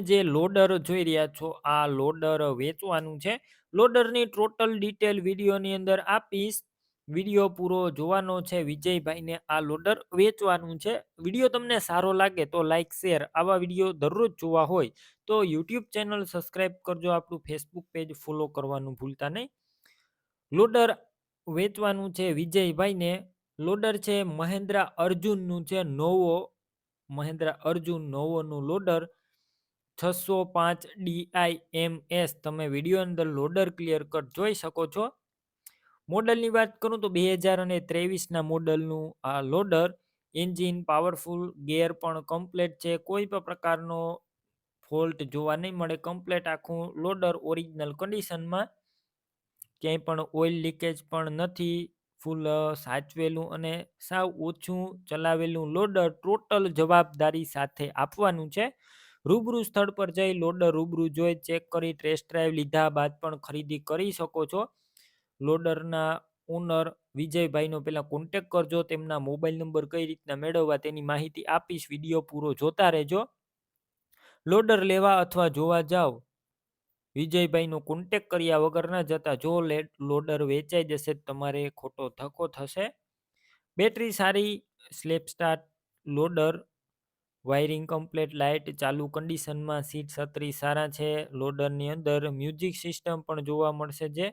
જે લોડર જોઈ રહ્યા છો, આ લોડર વેચવાનું છે. લોડરની ટોટલ ડિટેલ વિડીયોની અંદર આપીશ. વીડિયો પૂરો જોવાનો છે, વિજયભાઈને આ લોડર વેચવાનું છે. વીડિયો તમને સારો લાગે તો લાઇક શેર આવા વીડિયો દરરોજ જોવા હોય તો યુટ્યુબ ચેનલ સબસ્ક્રાઈબ કરજો, આપણું ફેસબુક પેજ ફોલો કરવાનું ભૂલતા નહીં. લોડર વેચવાનું છે, વિજયભાઈને. લોડર છે મહેન્દ્રા અર્જુનનું છે, નોવો મહેન્દ્રા અર્જુન નોવોનું લોડર. છસો પાંચ ડીઆઈ એમ એસ તમે વીડિયો અંદર લોડર ક્લિયર કટ જોઈ શકો છો. મોડલની વાત કરું તો બે હજાર અને ત્રેવીસના મોડલનું આ લોડર એન્જિન પાવરફુલ, ગેર પણ કમ્પ્લેટ છે. કોઈ પણ પ્રકારનો ફોલ્ટ જોવા નહીં મળે. કમ્પ્લેટ આખું લોડર ઓરિજિનલ કન્ડિશનમાં. ક્યાંય પણ ઓઇલ લીકેજ પણ નથી. ફૂલ સાચવેલું અને સાવ ઓછું ચલાવેલું લોડર ટોટલ જવાબદારી સાથે આપવાનું છે. રૂબરૂ સ્થળ પર જઈ લોડર રૂબરૂ જોઈ ચેક કરી, ટેસ્ટ ડ્રાઈવ લીધા બાદ પણ ખરીદી કરી શકો છો. લોડરના ઓનર વિજયભાઈનો પહેલાં કોન્ટેક કરજો, તેમના મોબાઈલ નંબર કઈ રીતના મેળવવા તેની માહિતી આપીશ, વીડિયો પૂરો જોતા રહેજો. લોડર લેવા અથવા જોવા જાઓ વિજયભાઈનો કોન્ટેક કર્યા વગર ના જતા, જો લોડર વેચાઈ જશે તમારે ખોટો ધક્કો થશે. બેટરી સારી self start, loader wiring complete, light ચાલુ કન્ડિશનમાં સીટ છત્રી સારા છે. લોડરની અંદર મ્યુઝિક સિસ્ટમ પણ જોવા મળશે જે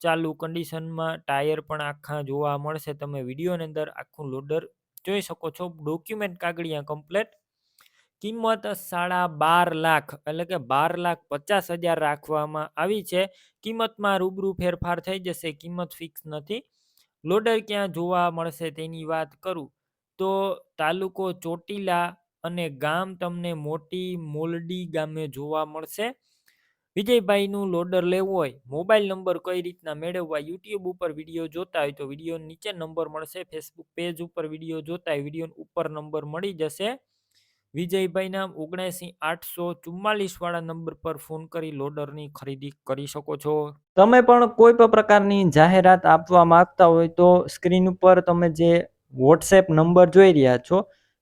ચાલુ કન્ડિશનમાં ટાયર પણ આખા જોવા મળશે. તમે વિડીયોની અંદર આખું લોડર જોઈ શકો છો. ડોક્યુમેન્ટ કાગળિયા કમ્પ્લેટ. કિંમત સાડા બાર લાખ એટલે કે બાર લાખ પચાસ હજાર રાખવામાં આવી છે. કિંમતમાં રૂબરૂ ફેરફાર થઈ જશે. કિંમત ફિક્સ નથી. લોડર ક્યાં જોવા મળશે તેની વાત કરું તો તાલુકો ચોટીલા અને ગામ તમને મોટી મોલડી ગામે જોવા મળશે. વિજયભાઈનું લોડર લેવું હોય, મોબાઈલ નંબર કઈ રીતના મેળવવા, યુટ્યુબ ઉપર વીડિયો જોતા હોય તો વીડિયો નીચે નંબર મળશે, ફેસબુક પેજ ઉપર વીડિયો જોતા હોય વીડિયો ઉપર નંબર મળી જશે. વિજયભાઈના ઓગણસી આઠસો ચુમ્માલીસ વાળા નંબર પર ફોન કરી લોડરની ખરીદી કરી શકો છો. તમે પણ કોઈ પણ પ્રકારની જાહેરાત આપવા માંગતા હોય તો સ્ક્રીન ઉપર તમે જે વોટ્સએપ નંબર જોઈ રહ્યા છો